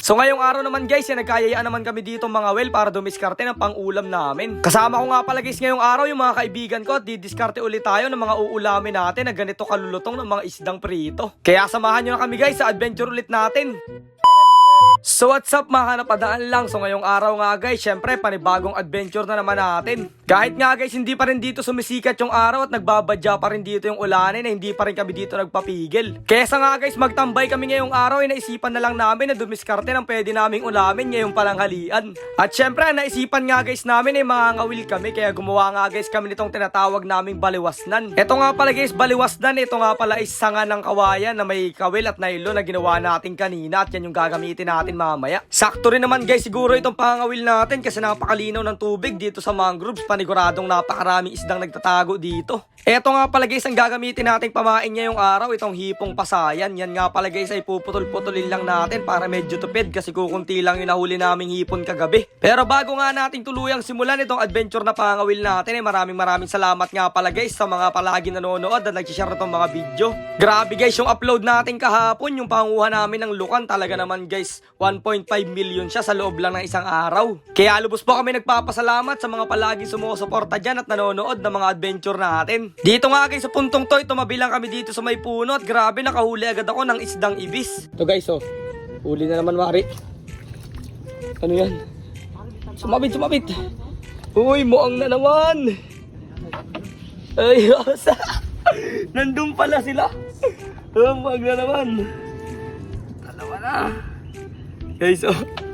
So ngayong araw naman guys, yan nagkayayaan naman kami dito mga well para dumiskarte ng pang-ulam namin. Kasama ko nga pala guys ngayong araw yung mga kaibigan ko at didiskarte ulit tayo ng mga uulamin natin na ganito kalulutong ng mga isdang prito. Kaya samahan nyo na kami guys sa adventure ulit natin. So what's up mga napadaan lang? So ngayong araw nga guys Syempre panibagong adventure na naman natin. Kahit nga guys hindi pa rin dito sumisikat yung araw At nagbabadya pa rin dito yung ulanin Na hindi pa rin kami dito nagpapigil. Kesa nga guys magtambay kami ngayong araw Ay naisipan na lang namin na dumiskarte ng pwede naming ulamin Ngayong palanghalian. At syempre naisipan nga guys namin ay mga ngawil kami Kaya gumawa nga guys kami nitong tinatawag naming baliwasnan. Ito nga pala guys baliwasnan Ito nga pala is sanga ng kawayan na may kawil at nylon na ginawa natin kanina At yan yung gagamitin natin mamaya. Sakto rin naman guys siguro itong pangawil natin kasi napakalinaw ng tubig dito sa mangroves. Paniguradong napakaraming isdang nagtatago dito. Eto nga pala guys ang gagamitin nating pamain ngayong araw itong hipong pasayan. Yan nga pala guys ay puputol-putulin lang natin para medyo tupid kasi kukunti lang yung nahuli naming hipon kagabi. Pero bago nga nating tuluyang simulan itong adventure na pangawil natin ay maraming maraming salamat nga pala guys sa mga palagi nanonood at nag-share itong mga video. Grabe guys yung upload natin kahapon yung panguha namin ng lukan talaga naman guys 1.5 million siya sa loob lang ng isang araw. Kaya lubos po kami nagpapasalamat sa mga palagi sumusuporta dyan at nanonood ng mga adventure natin. Dito nga guys sa puntong to, tumabi lang kami dito sa may puno at grabe nakahuli agad ako ng isdang ibis. Ito guys oh, huli na naman Mari. Ano yan? Sumabit, sumabit. Uy, muang na naman. Ay, asa. Nandun pala sila. Muang na naman. Dalawa na. Guys, oh.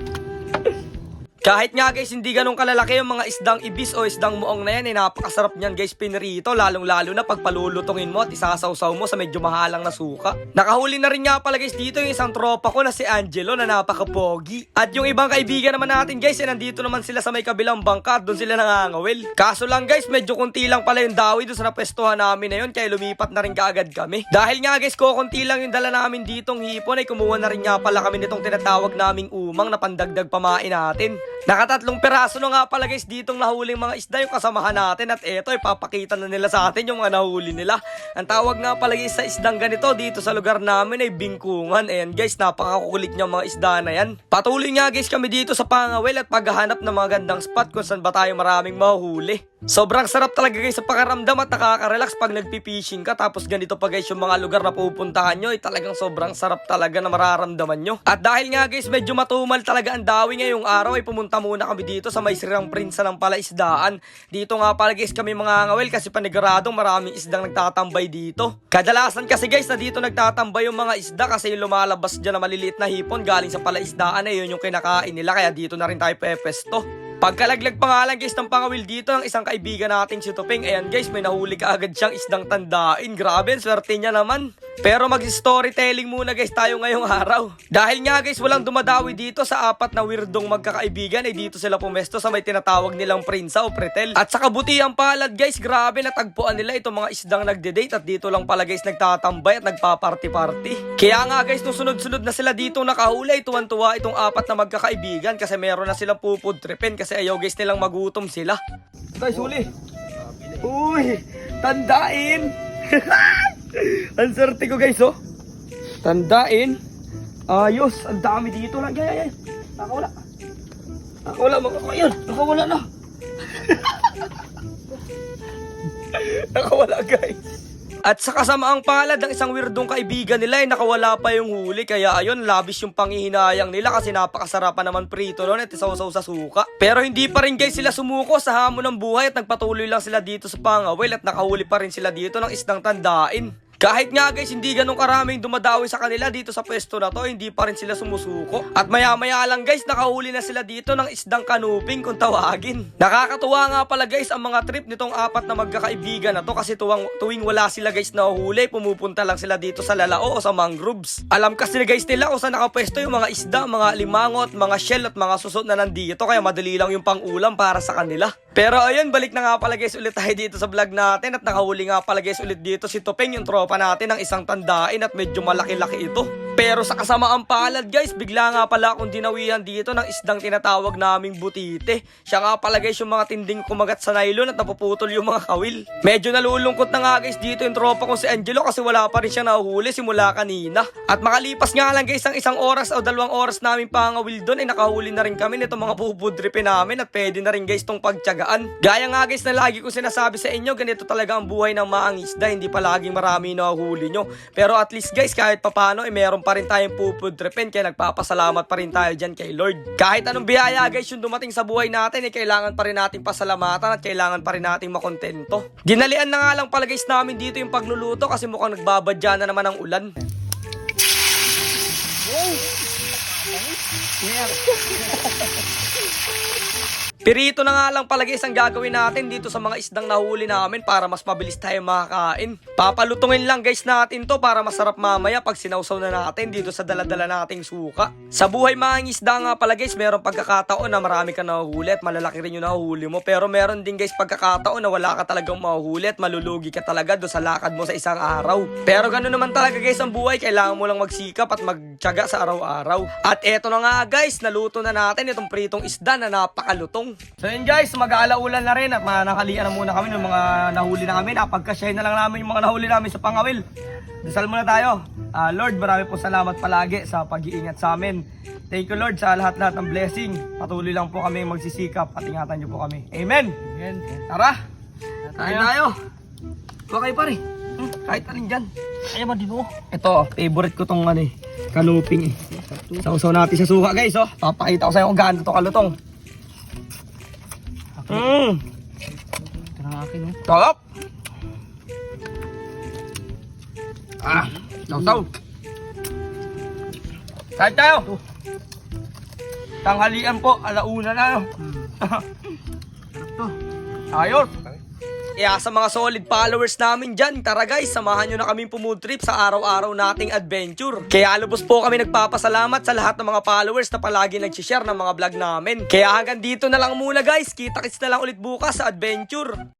Kahit nga guys, hindi ganun kalalaki yung mga isdang ibis o isdang muong na yan, eh, napakasarap niyan guys pinrito, lalong lalo na pag palulutungin mo at isasawsaw mo sa medyo mahalang na suka. Nakahuli na rin nga pala guys dito yung isang tropa ko na si Angelo na napakapogi. At yung ibang kaibigan naman natin guys, eh, nandito naman sila sa may kabilang bangka at doon sila nangangawil. Kaso lang guys, medyo kunti lang pala yung dawi doon sa napwestuhan namin na yun, kaya lumipat na rin kaagad kami. Dahil nga guys, kukunti lang yung dala namin ditong hipon, ay kumuha na rin nga pala kami nitong tinatawag naming umang na pandagdag pamain natin. Nakatatlong peraso na nga pala guys ditong nahuling mga isda yung kasamahan natin at eto ipapakita na nila sa atin yung mga nahuli nila. Ang tawag nga pala guys sa isdang ganito dito sa lugar namin ay bingkungan. Ayan guys napakakulit niya mga isda na yan. Patuloy nga guys kami dito sa pangawil at paghahanap ng mga gandang spot kung saan ba tayo maraming mahuhuli. Sobrang sarap talaga guys sa pakaramdam at nakaka-relax pag nagpi-fishing ka tapos ganito pa guys yung mga lugar na pupuntahan nyo ay talagang sobrang sarap talaga na mararamdaman nyo. At dahil nga guys medyo matumal talaga ang dawi ngayong araw ay pumunta muna kami dito sa may sirang prinsa ng palaisdaan. Dito nga pala guys kami mga ngawil kasi paniguradong maraming isdang nagtatambay dito. Kadalasan kasi guys na dito nagtatambay yung mga isda kasi yung lumalabas dyan na maliliit na hipon galing sa palaisdaan ay yun yung kinakain nila kaya dito na rin tayo pepesto. Pagkalaglag pa nga lang guys ng pangawil dito ng isang kaibigan nating si Tuping. Ayan guys, may nahuli ka agad siyang isdang tandain. Grabe, ang swerte niya naman. Pero mag-storytelling muna guys tayo ngayong araw. Dahil nga guys, walang dumadawi dito sa apat na weirdong magkakaibigan. Eh dito sila pumesto sa may tinatawag nilang prinsa o pretel. At sa kabutihang palad guys, grabe natagpuan nila itong mga isdang nagde-date. At dito lang pala guys nagtatambay at nagpa-party-party. Kaya nga guys, nung sunod-sunod na sila dito nakahuli, tuwan-tuwa itong apat na magkakaibigan. Kasi meron na silang pupudtripin kasi ayaw guys nilang magutom sila. Guys, huli. Uy, tandain. ang swerte ko guys, oh. Tandain. Ayos, ang dami dito lang. Ay, ay, ay. Nakawala. Nakawala, mga ayun. Nakawala na. nakawala guys. At sa kasamaang palad ng isang weirdong kaibigan nila ay nakawala pa yung huli kaya ayun labis yung panghihinayang nila kasi napakasarapan naman prito noon at isaw-saw sa suka. Pero hindi pa rin guys sila sumuko sa hamon ng buhay at nagpatuloy lang sila dito sa pangawil at nakahuli pa rin sila dito ng isdang tandain. Kahit nga guys, hindi ganun karaming dumadawi sa kanila dito sa pwesto na to, hindi pa rin sila sumusuko. At maya maya lang guys, nakahuli na sila dito ng isdang kanuping kung tawagin. Nakakatuwa nga pala guys ang mga trip nitong apat na magkakaibigan na to kasi tuwang, tuwing wala sila guys na huli, pumupunta lang sila dito sa lalao o sa mangroves. Alam kasi guys nila kung saan nakapwesto yung mga isda, mga limangot, mga shell at mga susot na nandito kaya madali lang yung pangulam para sa kanila. Pero ayun, balik na nga pala guys ulit tayo dito sa vlog natin at nakahuli nga pala guys ulit dito si Topeng yung tropa natin ng isang tandain at medyo malaki-laki ito. Pero sa kasamaang palad guys, bigla nga pala akong dinawihan dito ng isdang tinatawag naming butite. Siya nga pala guys yung mga tinding kumagat sa nylon at napuputol yung mga kawil. Medyo nalulungkot na nga guys dito yung tropa kong si Angelo kasi wala pa rin siya nahuhuli simula kanina. At makalipas nga lang guys ang isang oras o dalawang oras namin pangawil doon ay nakahuli na rin kami nito mga bubudripin namin at pwede na rin guys tong pagtyagaan. Gaya nga guys na lagi ko sinasabi sa inyo, ganito talaga ang buhay ng maangisda, hindi pa laging marami nahuhuli nyo. Pero at least guys, kahit papano, eh, meron pa rin tayong pupudripin, kaya nagpapasalamat pa rin tayo dyan kay Lord. Kahit anong biyaya guys yung dumating sa buhay natin, eh, kailangan pa rin natin pasalamatan at kailangan pa rin natin makontento. Ginalian na nga lang pala guys namin dito yung pagluluto kasi mukhang nagbabadya na naman ang ulan. Pirito na nga lang pala guys ang gagawin natin dito sa mga isdang nahuli namin para mas mabilis tayo makakain. Papalutungin lang guys natin to para masarap mamaya pag sinawsaw na natin dito sa daladala nating suka. Sa buhay mga isda nga pala guys, meron pagkakataon na marami ka nahuhuli at malalaki rin yung nahuhuli mo. Pero meron din guys pagkakataon na wala ka talagang mahuhuli at malulugi ka talaga do sa lakad mo sa isang araw. Pero ganoon naman talaga guys ang buhay, kailangan mo lang magsikap at magtiyaga sa araw-araw. At eto na nga guys, naluto na natin itong pritong isda na napakalutong. So yun guys, mag-aalaulan na rin at manakalian na muna kami ng mga nahuli namin. Napagkasyahin na lang namin yung mga nahuli namin sa pangawil. Dasal muna tayo. Ah, Lord, marami po salamat palagi sa pag-iingat sa amin. Thank you Lord sa lahat-lahat ng blessing. Patuloy lang po kami magsisikap at ingatan niyo po kami. Amen. Amen. Tara. Kain tayo. Kuha kayo pare. Hmm, kahit alin dyan. Di mo. Ito, favorite ko tong ano eh, kanuping eh. Sausaw natin sa suka guys oh. Papakita ko sa'yo kung gaano to kalutong. Mmm, Ito na akin, sarap. Ah, sausaw. Kahit tayo. Tanghalian po, alauna na. to. Ayos. Kaya sa mga solid followers namin dyan, tara guys, samahan nyo na kaming pumutrip sa araw-araw nating adventure. Kaya lubos po kami nagpapasalamat sa lahat ng mga followers na palagi nag-share ng mga vlog namin. Kaya hanggang dito na lang muna guys, kita-kits na lang ulit bukas sa adventure.